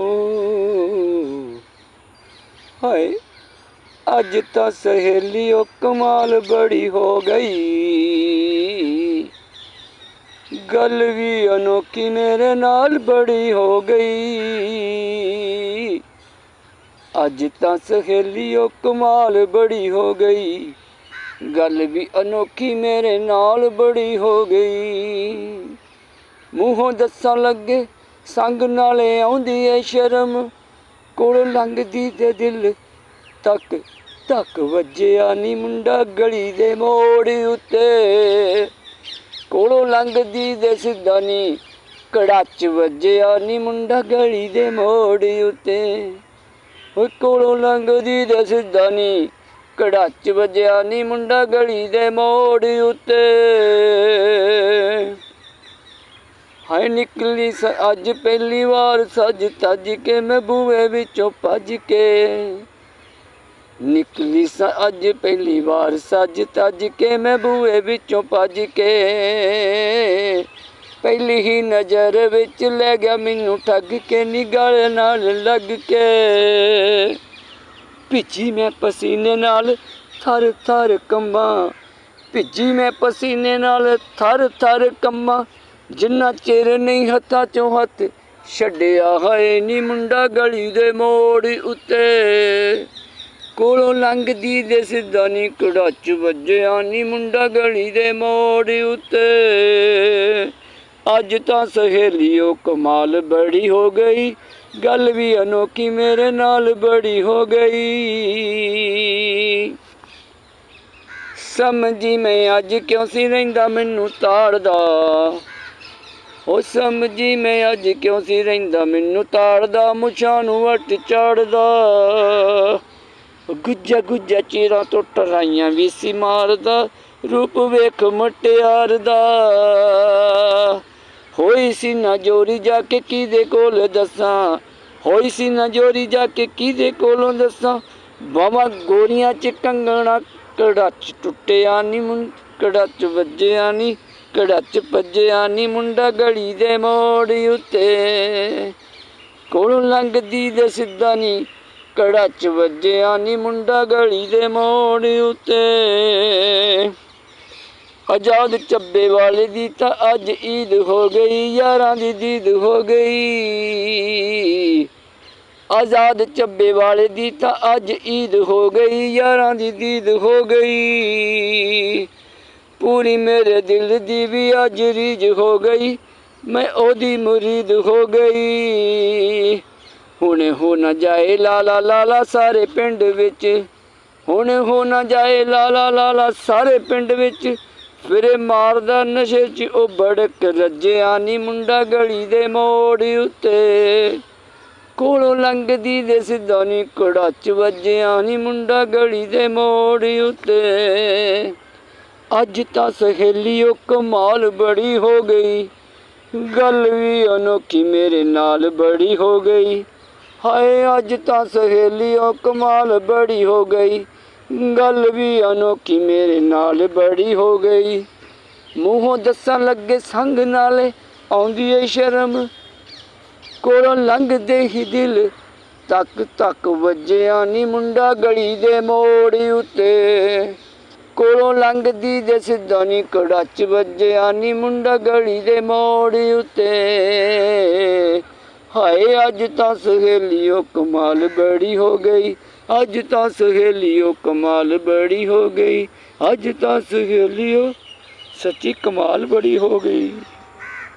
ਓ ਹਾਏ, ਅੱਜ ਤਾਂ ਸਹੇਲੀ ਉਹ ਕਮਾਲ ਬੜੀ ਹੋ ਗਈ। ਗੱਲ ਵੀ ਅਨੋਖੀ ਮੇਰੇ ਨਾਲ ਬੜੀ ਹੋ ਗਈ। ਅੱਜ ਤਾਂ ਸਹੇਲੀ ਉਹ ਕਮਾਲ ਬੜੀ ਹੋ ਗਈ। ਗੱਲ ਵੀ ਅਨੋਖੀ ਮੇਰੇ ਨਾਲ ਬੜੀ ਹੋ ਗਈ। ਮੂੰਹੋਂ ਦੱਸਣ ਲੱਗੇ, ਸੰਗ ਨਾਲੇ ਆਉਂਦੀ ਏ ਸ਼ਰਮ। ਕੋਲ ਲੰਘਦੀ ਤੇ ਦਿਲ ਤੱਕ ਤੱਕ ਵੱਜਿਆ ਨੀ ਮੁੰਡਾ ਗਲੀ ਦੇ ਮੋੜ ਉੱਤੇ। ਕੋਲੋਂ ਲੰਘਦੀ ਦੇ ਸਿੱਧਾ ਨੀ, ਕੜਾਚ ਵੱਜਿਆ ਨੀ ਮੁੰਡਾ ਗਲੀ ਦੇ ਮੋੜ ਉੱਤੇ। ਓਏ ਕੋਲੋਂ ਲੰਘਦੀ ਦੇ ਸਿੱਧਾ ਨੀ, ਕੜਾਚ ਵੱਜਿਆ ਨੀ ਮੁੰਡਾ ਗਲੀ ਦੇ ਮੋੜ ਉੱਤੇ। ਹਾਏ ਨਿਕਲੀ ਸ, ਅੱਜ ਪਹਿਲੀ ਵਾਰ ਸੱਜ ਤੱਜ ਕੇ ਮੈਂ ਬੂਏ ਵਿੱਚੋਂ ਭੱਜ ਕੇ। ਨਿਕਲੀ ਸ, ਅੱਜ ਪਹਿਲੀ ਵਾਰ ਸੱਜ ਤੱਜ ਕੇ ਮੈਂ ਬੂਏ ਵਿੱਚੋਂ ਭੱਜ ਕੇ। ਪਹਿਲੀ ਹੀ ਨਜ਼ਰ ਵਿੱਚ ਲੈ ਗਿਆ ਮੈਨੂੰ ਠੱਗ ਕੇ ਨਿਗਲ ਨਾਲ ਲੱਗ ਕੇ। ਭਿੱਜੀ ਮੈਂ ਪਸੀਨੇ ਨਾਲ ਥਰ ਥਰ ਕੰਬਾਂ ਭਿੱਜੀ ਮੈਂ ਪਸੀਨੇ ਨਾਲ ਥਰ ਥਰ ਕੰਬਾਂ ਜਿੰਨਾ ਚਿਰ ਨਹੀਂ ਹੱਥਾਂ ਚੋਂ ਹੱਥ ਛੱਡਿਆ ਹੈ ਨੀ ਮੁੰਡਾ ਗਲੀ ਦੇ ਮੋੜ ਉੱਤੇ। ਕੋਲੋਂ ਲੰਘਦੀ ਦੇ ਸਿੱਧਾ ਨੀ ਕੜਾਚ ਵੱਜਿਆ ਨੀ ਮੁੰਡਾ ਗਲੀ ਦੇ ਮੋੜ ਉੱਤੇ। ਅੱਜ ਤਾਂ ਸਹੇਲੀਓ ਕਮਾਲ ਬੜੀ ਹੋ ਗਈ, ਗੱਲ ਵੀ ਅਨੋਖੀ ਮੇਰੇ ਨਾਲ ਬੜੀ ਹੋ ਗਈ। ਸਮਝੀ ਮੈਂ ਅੱਜ ਕਿਉਂ ਸੀ ਰਹਿੰਦਾ ਮੈਨੂੰ ਤਾੜਦਾ? ਉਹ ਸਮਝੀ ਮੈਂ ਅੱਜ ਕਿਉਂ ਸੀ ਰਹਿੰਦਾ? ਮੈਨੂੰ ਤਾੜਦਾ, ਮੁਛਾਂ ਨੂੰ ਵੱਟ ਚਾੜਦਾ। ਗੁੱਜਾ ਗੁੱਜਾ ਚੀਰਾਂ ਤੋਂ ਟਰਾਈਆਂ ਵੀ ਸੀ ਮਾਰਦਾ, ਰੂਪ ਵੇਖ ਮਟਿਆਰ ਦਾ ਹੋਈ ਸੀ ਨਾ ਜੋਰੀ ਜਾ ਕੇ ਕਿਹਦੇ ਕੋਲ ਦੱਸਾਂ? ਹੋਈ ਸੀ ਨਾ ਜੋਰੀ ਜਾ ਕੇ ਕਿਹਦੇ ਕੋਲੋਂ ਦੱਸਾਂ? ਬਾਵਾ ਗੋਰੀਆਂ ਚ ਕੰਗਣਾ ਕੜਾਚ ਟੁੱਟਿਆ ਨਹੀਂ ਮੁੰ ਕੜਾਚ ਵੱਜਿਆ ਨਹੀਂ ਕੜਾਚ ਭੱਜਿਆ ਨੀ ਮੁੰਡਾ ਗਲੀ ਦੇ ਮੋੜ ਉੱਤੇ। ਕੋਲੋਂ ਲੰਘਦੀ ਦੇ ਸਿੱਧਾ ਨੀ ਕੜਾਚ ਵੱਜਿਆ ਨੀ ਮੁੰਡਾ ਗਲੀ ਦੇ ਮੋੜ ਉੱਤੇ। ਆਜ਼ਾਦ ਚੱਬੇ ਵਾਲੇ ਦੀ ਤਾਂ ਅੱਜ ਈਦ ਹੋ ਗਈ, ਯਾਰਾਂ ਦੀ ਦੀਦ ਹੋ ਗਈ। ਆਜ਼ਾਦ ਚੱਬੇ ਵਾਲੇ ਦੀ ਤਾਂ ਅੱਜ ਈਦ ਹੋ ਗਈ, ਯਾਰਾਂ ਦੀ ਦੀਦ ਹੋ ਗਈ। ਪੂਰੀ ਮੇਰੇ ਦਿਲ ਦੀ ਵੀ ਅੱਜ ਰੀਝ ਹੋ ਗਈ, ਮੈਂ ਉਹਦੀ ਮੁਰੀਦ ਹੋ ਗਈ। ਹੁਣੇ ਹੋ ਨਾ ਜਾਏ ਲਾਲਾ ਲਾਲਾ ਸਾਰੇ ਪਿੰਡ ਵਿੱਚ, ਹੁਣੇ ਹੋ ਨਾ ਜਾਏ ਲਾਲਾ ਲਾਲਾ ਸਾਰੇ ਪਿੰਡ ਵਿੱਚ। ਫਿਰੇ ਮਾਰਦਾ ਨਸ਼ੇ 'ਚ ਉਹ ਬੜਕ ਰੱਜਿਆ ਨੀ ਮੁੰਡਾ ਗਲੀ ਦੇ ਮੋੜ ਉੱਤੇ। ਕੋਲੋਂ ਲੰਘਦੀ ਦੇ ਸਿੱਧਾ ਨੀ ਕੜਾਚ ਵੱਜਿਆ ਨੀ ਮੁੰਡਾ ਗਲੀ ਦੇ ਮੋੜ ਉੱਤੇ। ਅੱਜ ਤਾਂ ਸਹੇਲੀਓ ਕਮਾਲ ਬੜੀ ਹੋ ਗਈ। ਗੱਲ ਵੀ ਅਨੋਖੀ ਮੇਰੇ ਨਾਲ ਬੜੀ ਹੋ ਗਈ। ਹਾਏ, ਅੱਜ ਤਾਂ ਸਹੇਲੀਓ ਕਮਾਲ ਬੜੀ ਹੋ ਗਈ। ਗੱਲ ਵੀ ਅਨੋਖੀ ਮੇਰੇ ਨਾਲ ਬੜੀ ਹੋ ਗਈ। ਮੂੰਹੋਂ ਦੱਸਣ ਲੱਗੇ ਸੰਗ ਨਾਲੇ ਆਉਂਦੀ ਏ ਸ਼ਰਮ। ਕੋਲੋਂ ਲੰਘਦੇ ਹੀ ਦਿਲ ਤੱਕ ਤੱਕ ਵੱਜਿਆ ਨੀ ਮੁੰਡਾ ਗਲੀ ਦੇ ਮੋੜ ਉੱਤੇ। ਕੋਲੋਂ ਲੰਘਦੀ ਦੇ ਸਿੱਧਾ ਨੀ ਕੜਾਚ ਵੱਜਿਆ ਨੀ ਮੁੰਡਾ ਗਲੀ ਦੇ ਮੋੜ ਉੱਤੇ। ਹਾਏ, ਅੱਜ ਤਾਂ ਸਹੇਲੀਓ ਕਮਾਲ ਬੜੀ ਹੋ ਗਈ। ਅੱਜ ਤਾਂ ਸਹੇਲੀਓ ਕਮਾਲ ਬੜੀ ਹੋ ਗਈ। ਅੱਜ ਤਾਂ ਸਹੇਲੀਓ ਸੱਚੀ ਕਮਾਲ ਬੜੀ ਹੋ ਗਈ।